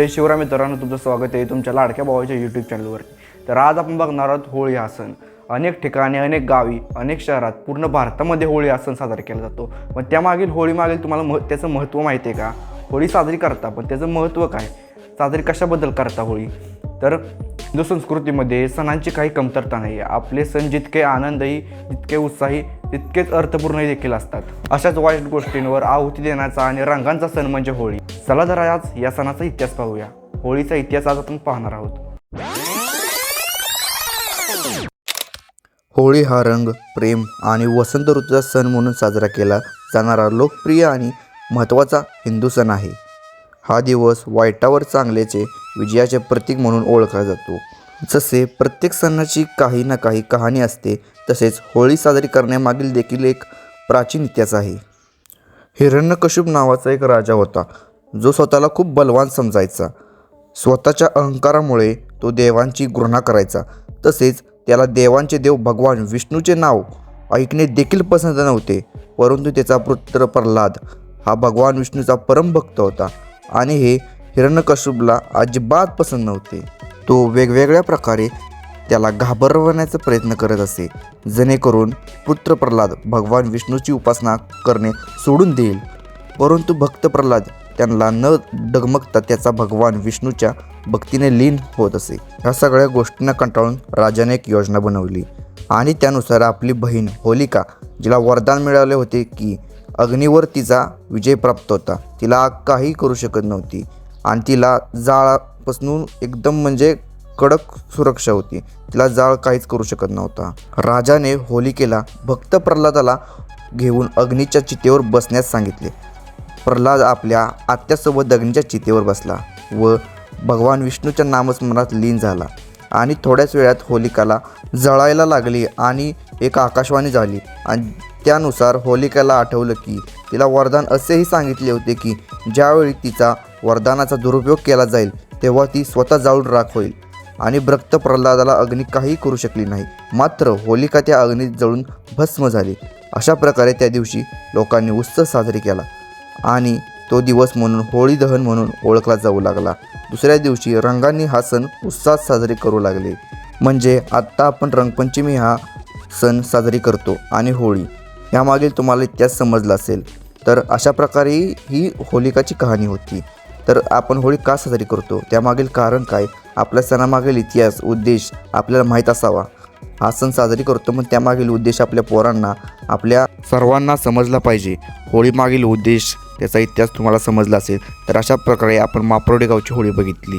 जय शिवराय मित्रांनो तुमचं स्वागत आहे तुमच्या लाडक्या भावाच्या यूट्यूब चॅनलवरती तर आज आपण बघणार आहोत होळी हा सण अनेक ठिकाणी अनेक गावी अनेक शहरात पूर्ण भारतामध्ये होळी हा सण साजरा केला जातो. पण त्यामागील होळीमागील तुम्हाला मह त्याचं महत्त्व माहिती आहे का? होळी साजरी करता पण त्याचं महत्त्व काय? साजरी कशाबद्दल करता होळी? तर हिंदू संस्कृतीमध्ये सणांची काही कमतरता नाही. आहे आपले सण जितके आनंदही जितके उत्साही तितकेच अर्थपूर्णही देखील असतात. अशाच वाईट गोष्टींवर आहुती देण्याचा आणि रंगांचा सण म्हणजे होळी. चला तर आज या सणाचा इतिहास पाहूया. होळीचा इतिहास आज आपण पाहणार आहोत. होळी हा रंग प्रेम आणि वसंत ऋतूचा सण म्हणून साजरा केला जाणारा लोकप्रिय आणि महत्त्वाचा हिंदू सण आहे. हा दिवस वाईटावर चांगल्याचे विजयाचे प्रतीक म्हणून ओळखला जातो. जसे प्रत्येक सणाची काही ना काही कहाणी असते तसेच होळी साजरी करण्यामागील देखील एक प्राचीन इतिहास आहे. हिरण्यकश्यप नावाचा एक राजा होता जो स्वतःला खूप बलवान समजायचा. स्वतःच्या अहंकारामुळे तो देवांची घृणा करायचा तसेच त्याला देवांचे देव भगवान विष्णूचे नाव ऐकणे देखील पसंत नव्हते परंतु त्याचा पुत्र प्रल्हाद हा भगवान विष्णूचा परमभक्त होता. आणि हे हिरण्यकश्यपला अजिबात पसंत नव्हते. तो वेगवेगळ्या प्रकारे त्याला घाबरवण्याचा प्रयत्न करत असे जेणेकरून पुत्र प्रल्हाद भगवान विष्णूची उपासना करणे सोडून देईल. परंतु भक्त प्रल्हाद त्यांना न डगमगता त्याचा भगवान विष्णूच्या भक्तीने लीन होत असे. ह्या सगळ्या गोष्टींना कंटाळून राजाने एक योजना बनवली आणि त्यानुसार आपली बहीण होलिका जिला वरदान मिळाले होते की अग्नीवर तिचा विजय प्राप्त होता. तिला काही करू शकत नव्हती. आणि तिला जाळापासून एकदम म्हणजे कडक सुरक्षा होती. तिला जाळ काहीच करू शकत नव्हता. राजाने होलिकेला भक्त प्रल्हादाला घेऊन अग्नीच्या चितेवर बसण्यास सांगितले. प्रल्हाद आपल्या आत्यासोबत अग्नीच्या चितेवर बसला व भगवान विष्णूच्या नामस्मरणात लीन झाला आणि थोड्याच वेळात होलिकाला जळायला लागली आणि एक आकाशवाणी झाली आणि त्यानुसार होलिकाला आठवलं की तिला वरदान असेही सांगितले होते की ज्यावेळी तिचा वरदानाचा दुरुपयोग केला जाईल तेव्हा ती स्वतः जाळून राख होईल. आणि भक्त प्रल्हादाला अग्नी काही करू शकली नाही. मात्र होलिका त्या अग्नीत जळून भस्म झाली. अशा प्रकारे त्या दिवशी लोकांनी उत्सव साजरी केला. आणि तो दिवस म्हणून होळी दहन म्हणून ओळखला जाऊ लागला. दुसऱ्या दिवशी रंगांनी हा सण उत्साहात साजरे करू लागले. म्हणजे आत्ता आपण रंगपंचमी हा सण साजरी करतो आणि होळी. यामागील तुम्हाला इतिहास समजला असेल. तर अशा प्रकारे ही होलिकाची कहाणी होती. तर आपण होळी का साजरी करतो? त्यामागील कारण काय? आपल्या सणामागील इतिहास उद्देश आपल्याला माहीत असावा. हा सण साजरी करतो मग त्यामागील उद्देश आपल्या पोरांना आपल्या सर्वांना समजला पाहिजे. होळीमागील उद्देश त्याचा इतिहास तुम्हाला समजला असेल. तर अशा प्रकारे आपण मापरोडे गावची होळी बघितली.